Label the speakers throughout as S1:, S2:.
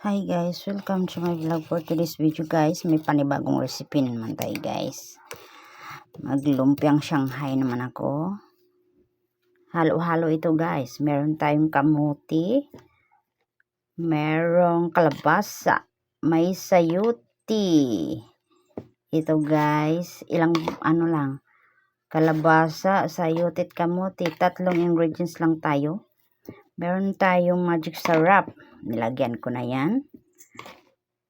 S1: Hi guys, welcome to my vlog for today's video guys. May panibagong recipe naman tayo guys. Maglumpiang Shanghai naman ako. Halo-halo ito guys. Meron tayong kamuti. Merong kalabasa. May sayuti. Ito guys. Ilang ano lang. Kalabasa, sayuti at kamuti. Tatlong ingredients lang tayo. Meron tayong magic syrup. Nilagyan ko na yan.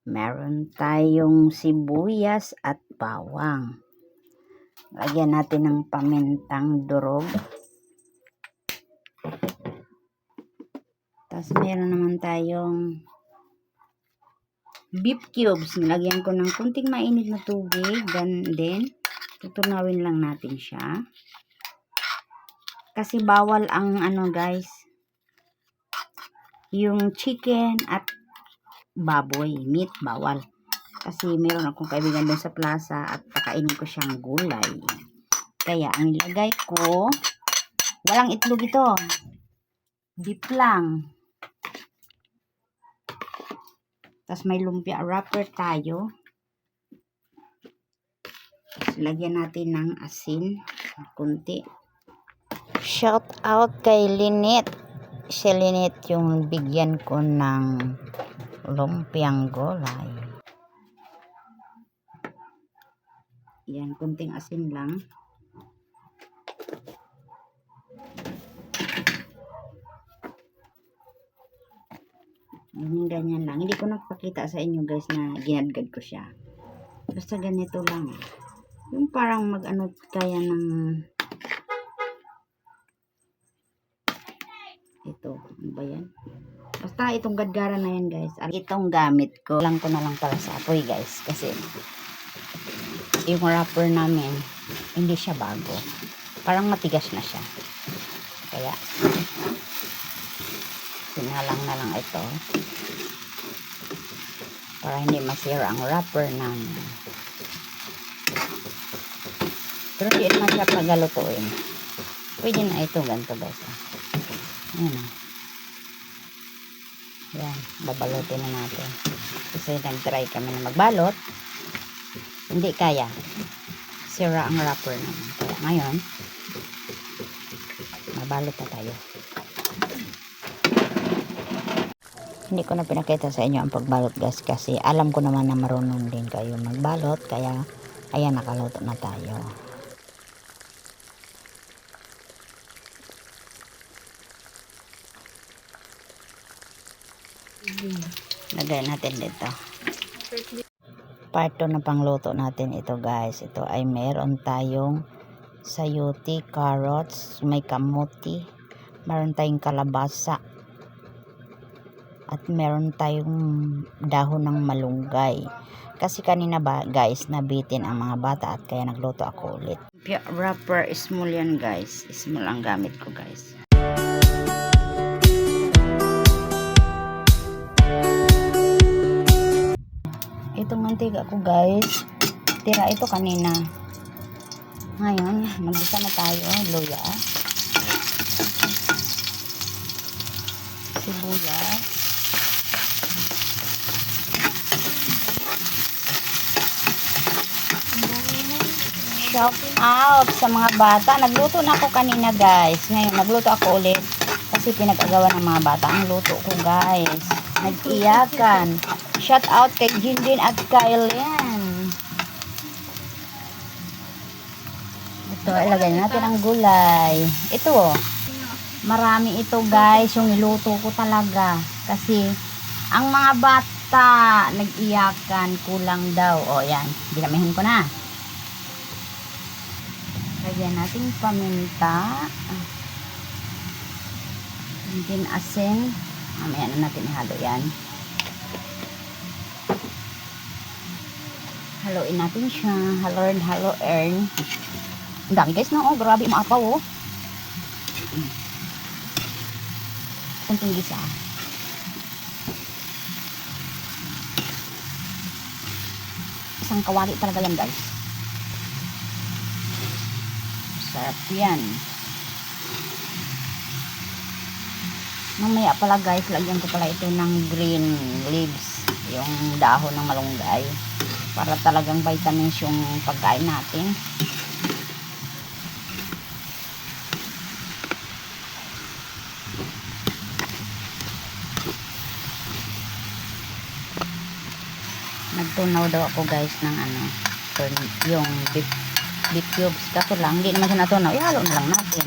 S1: Meron tayong sibuyas at bawang. Lagyan natin ng pamintang durog. Tapos meron naman tayong beef cubes. Nilagyan ko ng kunting mainit na tubig. Then, then tutunawin lang natin siya. Kasi bawal ang ano guys, yung chicken at baboy, meat, bawal. Kasi meron akong kaibigan doon sa plaza at pakainin ko siyang gulay. Kaya ang nilagay ko, walang itlog ito. Beef lang. Tapos may lumpia wrapper tayo. Tapos lagyan natin ng asin, kunti. Shout out kay Linit si Linit yung bigyan ko ng lumpiang gulay. Yan, kunting asin lang. Ganyan, ganyan lang. Hindi ko nakapakita sa inyo guys na ginadgad ko siya. Basta ganito lang. Yung parang mag-ano kaya ng ito. Ano ba yan? Basta itong gadgara na yan guys. Itong gamit ko. Lang ko na lang pala sa apoy guys. Kasi yung wrapper namin hindi siya bago. Parang matigas na siya. Kaya sinalang na lang ito para hindi masira ang wrapper namin. Pero hindi naman siya pagalutuin. Pwede na ito ganito guys. Ah. Ayan o. Yan. Babalutin na natin. Kasi nag-try kami na magbalot. Hindi kaya. Sira ang wrapper naman. Kaya ngayon, mabalot na tayo. Hindi ko na pinakita sa inyo ang pagbalot guys kasi alam ko naman na marunong din kayo magbalot kaya ayan nakaluto na tayo. Lagay natin dito. Part 2 na pangluto natin ito guys. Ito ay meron tayong sayuti, carrots, may kamuti, meron tayong kalabasa, at meron tayong dahon ng malunggay. Kasi kanina ba guys, nabitin ang mga bata at kaya nagluto ako ulit. Wrapper small yan guys. Small ang gamit ko guys. Itong mantika ko guys, tira ito kanina. Ngayon, magbisa na tayo. Luya. Sibuyas. Shout out sa mga bata. Nagluto na ako kanina guys. Ngayon, nagluto ako ulit. Kasi pinag-agawa ng mga bata ang luto ko guys. Nag-iyakan. Shout out kay Jinjin at Kylian. Ito, ilagay natin ang gulay. Ito, oh. marami ito guys, yung niluto ko talaga. Kasi, ang mga bata, nag-iyakan, kulang daw. O, yan. Dinamihin ko na. Lagyan natin paminta. Din asin. Mamaya na natin ihalo yan. Haluin natin siya. And halo earn. Ang dami guys no. Oh, grabe maapaw oh. Kunting gisa. Isang kawali talaga yan guys. Sarap yan. Mamaya pala guys, lagyan ko pala ito ng green leaves, yung dahon ng malunggay. Para talagang vitamins yung pagkain natin. Nagtunaw daw ako guys ng ano, yung beef, beef cubes. Kaso lang, hindi naman siya natunaw. Ihalo na lang natin.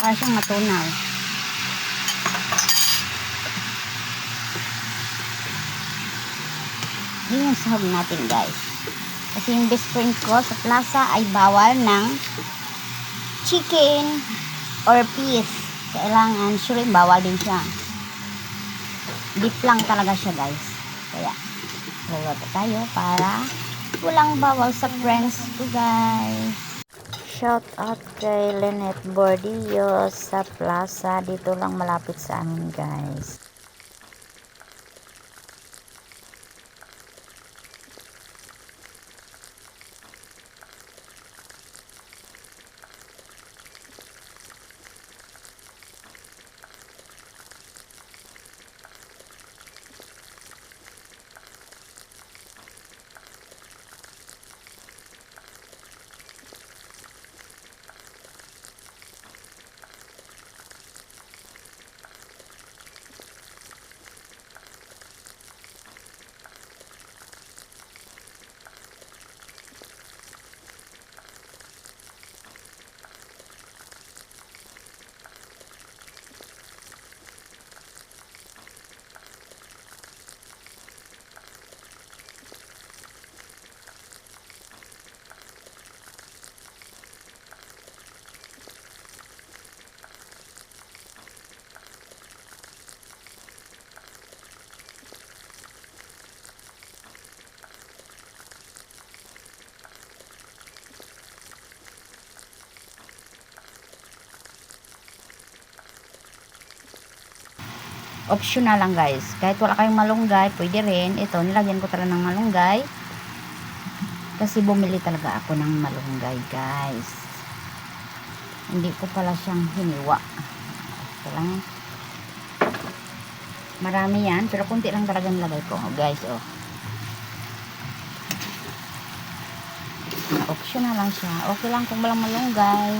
S1: Para siyang matunaw. Yun yung sahog natin guys. Kasi yung best friend ko sa plaza ay bawal ng chicken or beef. Kailangan, sure bawal din siya. Beef lang talaga siya guys. Kaya, luluto tayo para walang bawal sa friends ko guys. Shout out kay Lynette Bordillo sa plaza. Dito lang malapit sa amin guys. Optional lang guys. Kahit wala kayong malunggay, pwede rin. Ito, nilagyan ko talaga ng malunggay. Kasi bumili talaga ako ng malunggay guys. Hindi ko pala siyang hiniwa. Ito lang. Marami yan, pero kunti lang talaga nilagay ko. Guys, oh. Optional lang siya. Okay lang kung walang malunggay.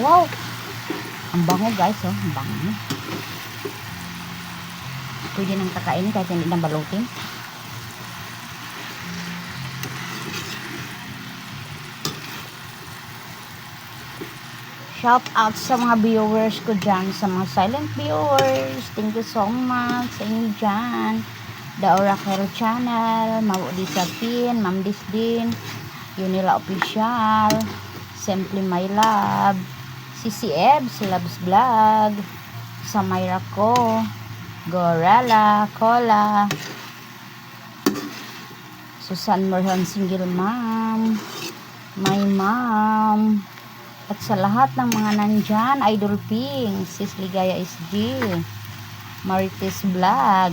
S1: Wow! Ang bango guys, oh. Ang bango. Pwede nang kakainin kahit hindi nang balutin. Shout out sa mga viewers ko dyan, sa mga silent viewers. Thank you so much sa inyo dyan. The Oracle Channel, Mawudi Sapin, Ma'am Disdin, Unila Official, Simply My Love, CCF, si Loves Vlog, sa Myra ko, Gorilla, Cola, Susan Morhan Single Mom, My Mom, at sa lahat ng mga nandyan, Idol Ping, Sis Ligaya SG, Marites Vlog,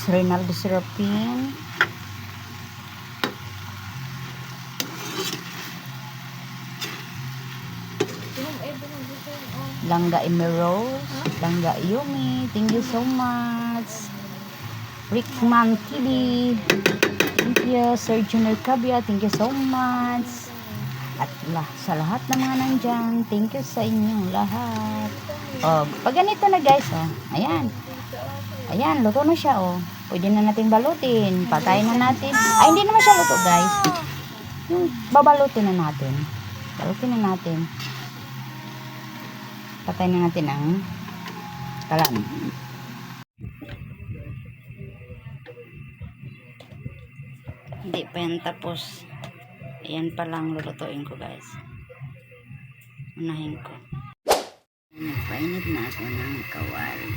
S1: Sis Rinaldo Serapin, Langga Emerald, Langga Yumi, thank you so much. Rickman TV, thank you. Sir Junior Cabia, thank you so much. At lah, sa lahat ng mga nandyan, thank you sa inyong lahat. O, pag ganito na guys, oh, ayan. Ayan, luto na siya, oh. Pwede na natin balutin. Patayin na natin. Ay, hindi naman siya luto, guys. Yung babalutin na natin. Balutin na natin. Patayin na natin ang kalan. Hindi pa yan tapos. Ayan pa lang lulutuin ko guys. Unahin ko. Nagpainit na ako ng kawali.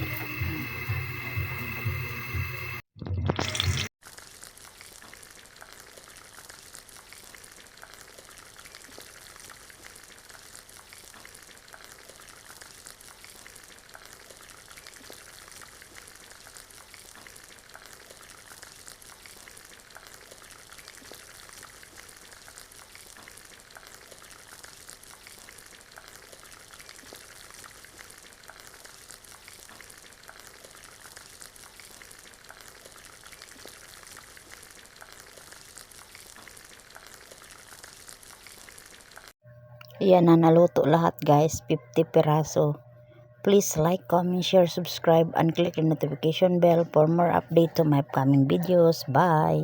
S1: Yan na naluto lahat guys, 50 piraso. Please like, comment, share, subscribe, and click the notification bell for more update to my upcoming videos. Bye!